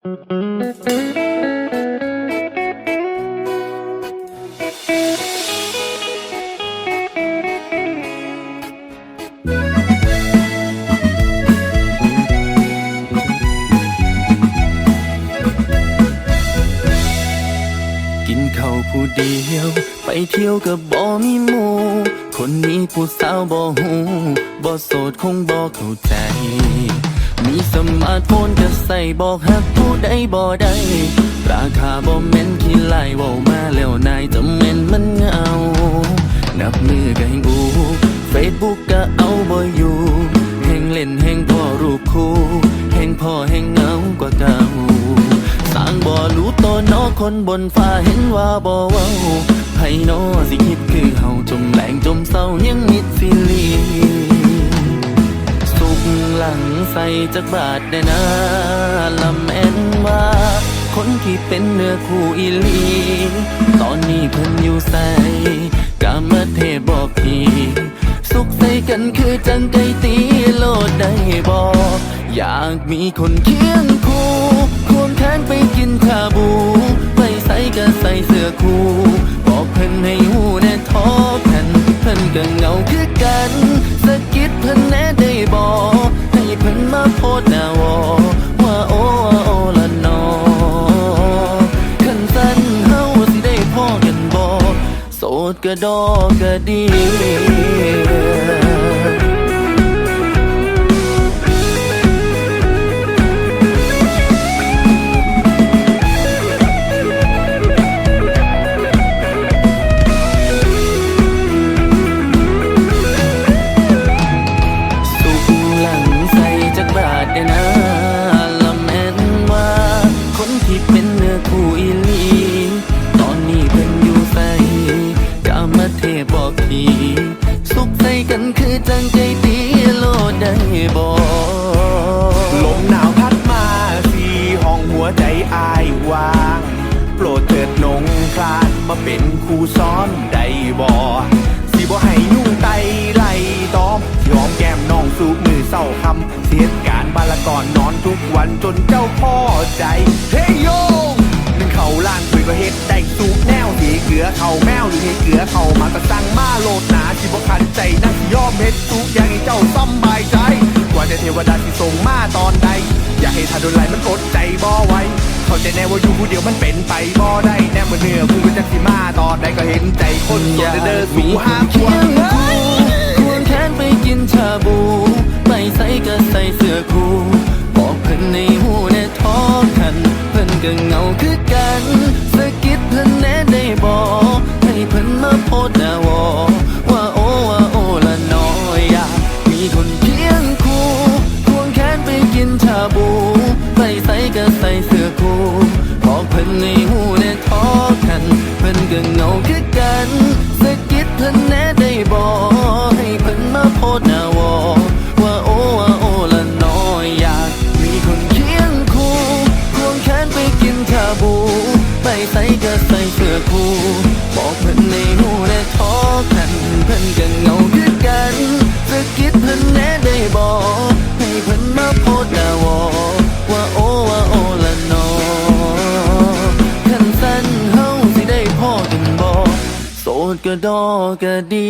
กินข้าวผู้เดียว ไปเที่ยวกับบ่มีหมู่คนนี้ผู้สาวบ่หูบ่โสดคงบ่เข้าใจ สมาร์ทโฟนก็ใส่บอกหักผู้ใดบ่ได้ราคาบ่แม่นขี้ไล่ว้ามาแล้วนายจะแม่นมันเงา นับมือก็แห่งอูเฟซบุ๊กก็เอาบ่อยู่แห่งเล่นแห่งพ่อรูปคู่แห่งพ่อแห่งเงากว่าเก่าสร้างบ่รู้ตัวนอคนบนฟ้าเห็นว่าบ่เว้าไผนอสิคิดคือเฮาจมแรงจมเศร้ายังมิ จักบาทได้นะลำแอนว่า คนที่เป็นเนื้อคู่อีลี ตอนนี้เพิ่นอยู่ใส่กามเทพบอกทีสุขใส่กันคือจังไกตีโลดได้บอกอยากมีคนเคียงคู่ควงแขนไปกิน โสดก็ดกก็ดีสุกหลังใสจักบาทได้น ได้บ่สิบ่ให้ยุ่งไตไล่ตอมที่หอมแก้มน้องสูบมือเศร้าคำเสียการบาละก่อนนอนทุกวันจนเจ้าพ่อใจ เฮ้ยโยนึงเขาล้านคุยก็เฮ็ดได้สูบแนวที่เกลือเขาแมวหรือให้เกลือเขามาก็สั่งมาโลดหนาที่บ่คันใจนักยอมเฮ็ดทุกอย่างให้เจ้าสำบายใจ กว่าจะเทวดาที่ส่งมาตอนใด อย่าให้ทาโดนไหลมันอดใจบ่ไหว เข้าใจแน่ว่าอยู่ผู้เดียวมันเป็นไปบ่ได้แน่เมื่อเนื้อคู่จะสิมาตอนใดก็เห็นใจคนโสดเด้อสู่ห้าคเคีวยงคู่ควงแขนไปกินชาบู ไปใส่ก็ใส่เสื้อคู่บอกเพิ่นในหูแน่ท้อกัน เพิ่นก็เหงาคือ ใส่ก็ใส่เสื้อคู่บอกเพิ่นในหูแน่ท้อกันเพิ่นก็เหงาคือกันสะกิดเพิ่นแน่ได้บอกให้เพิ่นมาโพดหน้าวอว่าโอว่าโอละนอขันสั้นเฮาสิได้พ่อกันบ่โสดก็ดอก็ดี